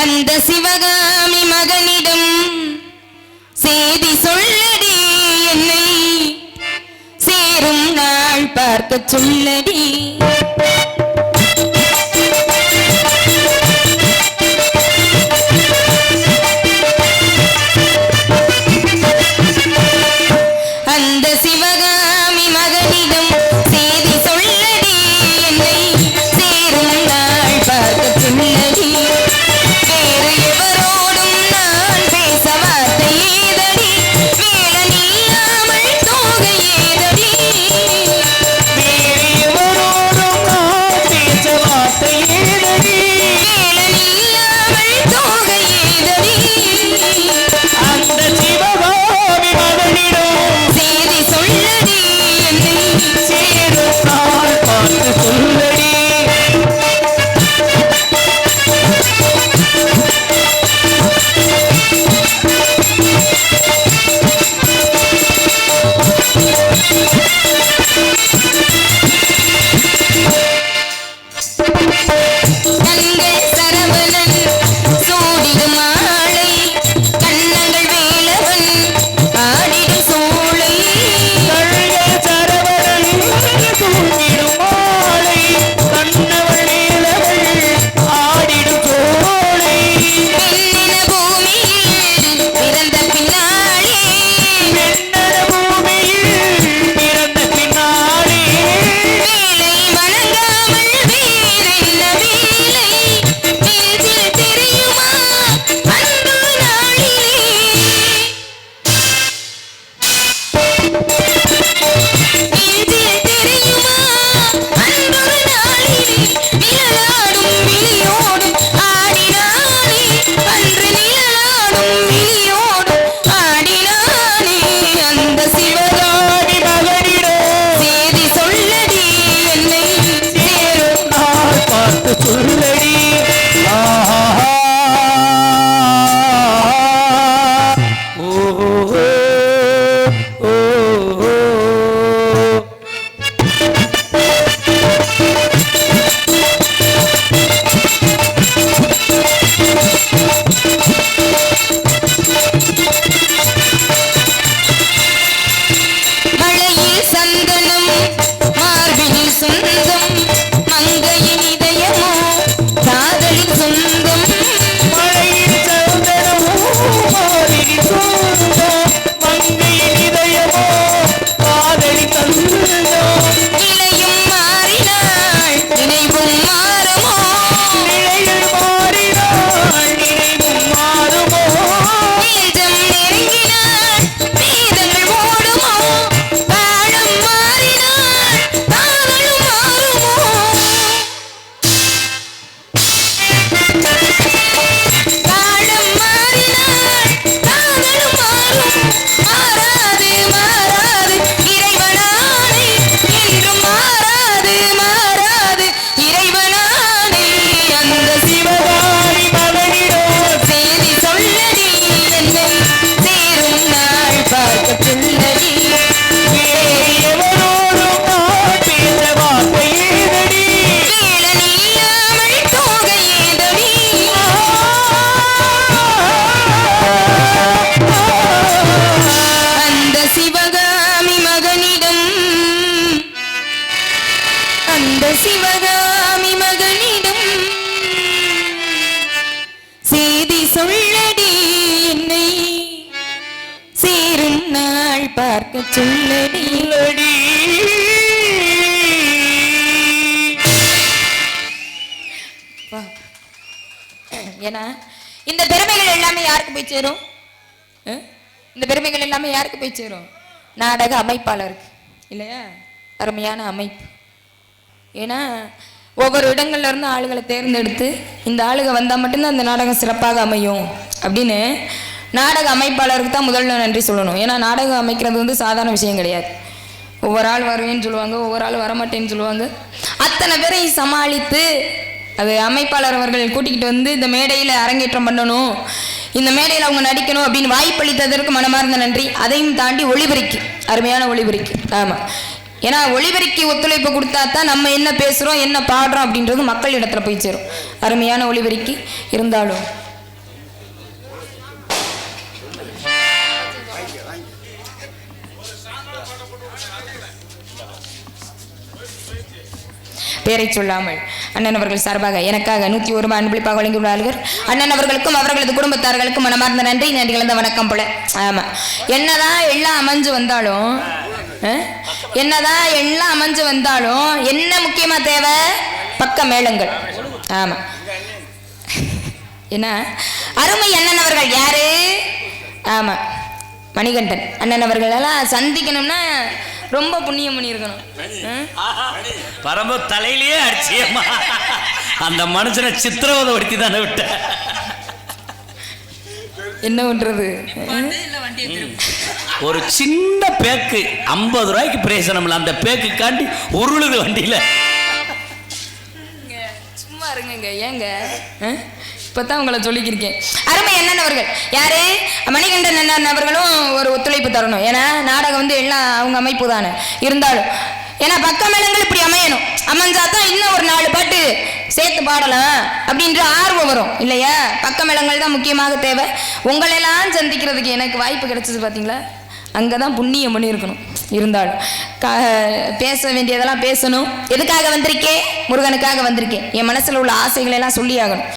அந்த சிவகாமி மகனிடம் செய்தி சொல்லடி என்னை. சேரும் நாள் பார்க்க சொல்லடி. சிவகாமி மகனிடம் செய்தி சொல்லடி என்னை. சேரும் நாள் பார்க்க சொல்லடி. ஏன்னா இந்த பெருமைகள் எல்லாமே யாருக்கு போய் சேரும்? இந்த பெருமைகள் எல்லாமே யாருக்கு போய் சேரும்? நாடக அமைப்பாளருக்கு. இல்லையா? அருமையான அமைப்பு. ஏன்னா ஒவ்வொரு இடங்கள்ல இருந்து ஆளுகளை தேர்ந்தெடுத்து இந்த ஆளுக வந்தால் மட்டும்தான் அந்த நாடகம் சிறப்பாக அமையும் அப்படின்னு நாடக அமைப்பாளருக்கு தான் முதல்ல நன்றி சொல்லணும். ஏன்னா நாடகம் அமைக்கிறது வந்து சாதாரண விஷயம் கிடையாது. ஒவ்வொரு ஆள் வருவேன்னு சொல்லுவாங்க ஒவ்வொரு ஆள் வரமாட்டேன்னு சொல்லுவாங்க. அத்தனை பேரையும் சமாளித்து அது அமைப்பாளர் அவர்கள் கூட்டிக்கிட்டு வந்து இந்த மேடையில் அரங்கேற்றம் பண்ணணும் இந்த மேடையில் அவங்க நடிக்கணும் அப்படின்னு வாய்ப்பளித்ததற்கு மனமார்ந்த நன்றி. அதையும் தாண்டி ஒளிபரிக்கு அருமையான ஒளிபரிக்கு. ஆமாம் ஏன்னா ஒளிபெருக்கி ஒத்துழைப்பு கொடுத்தா தான் நம்ம என்ன பேசுகிறோம் என்ன பாடுறோம் அப்படின்றது மக்கள் இடத்துல போய் சேரும். அருமையான ஒளிபெருக்கி இருந்தாலும். பேரை சொல்லாமல் அண்ணன் அவர்கள் சார்பாக எனக்காக நூத்தி ஒரு ரூபாய் அன்பளிப்பாக வழங்கியுள்ளார்கள் அண்ணன் அவர்களுக்கும் அவர்களது குடும்பத்தார்களுக்கும் மனமார்ந்த நன்றி நன்றி கலந்த வணக்கம் போல. ஆமா. என்னதான் எல்லாம் அமைஞ்சு வந்தாலும் என்னதான் எல்லாம் அமைஞ்சு வந்தாலும் என்ன முக்கியமா தேவை? பக்க மேளங்கள். ஆமா. என்ன? அருமை அண்ணன் அவர்கள் யாரு? ஆமா. மணிகண்டன் அண்ணன் அவர்கள் எல்லாம் சந்திக்கணும்னா ரொம்ப புண்ணியம் பண்ணியிருக்கணும். ஆ? பரம தலையிலேயே அடிச்சியம்மா அந்த மனுஷனை சித்திரவதை படுத்தி தானே விட்ட. என்ன பண்றது? ஒரு சின்ன பேக்கு ஐம்பது ரூபாய்க்கு பிரயோசனம் இல்லை. அந்த பேக்குக்காண்டி உருளுது வண்டியில். சும்மா இருங்க ஏங்க? ஆ? இப்பதான் உங்களை சொல்லிக்கிருக்கேன். அருமை என்னென்னவர்கள் அவர்கள். யாரு? மணிகண்டன் என்ன அவர்களும் ஒரு ஒத்துழைப்பு தரணும். ஏன்னா நாடகம் வந்து எல்லாம் அவங்க அமைப்பு தானே. இருந்தாலும் ஏன்னா பக்கமேளங்கள் இப்படி அமையணும். அமைஞ்சாதான் இன்னும் ஒரு நாலு பாட்டு சேர்த்து பாடலாம் அப்படின்ற ஆர்வம் வரும். இல்லையா? பக்கமேளங்கள் தான் முக்கியமாக தேவை. உங்களெல்லாம் சந்திக்கிறதுக்கு எனக்கு வாய்ப்பு கிடைச்சது பார்த்தீங்களா அங்கே தான் புண்ணியம் பண்ணியிருக்கணும். இருந்தாலும் கா பேச வேண்டியதெல்லாம் பேசணும். எதுக்காக வந்திருக்கே? முருகனுக்காக வந்திருக்கேன். என் மனசில் உள்ள ஆசைகளை எல்லாம் சொல்லி ஆகணும்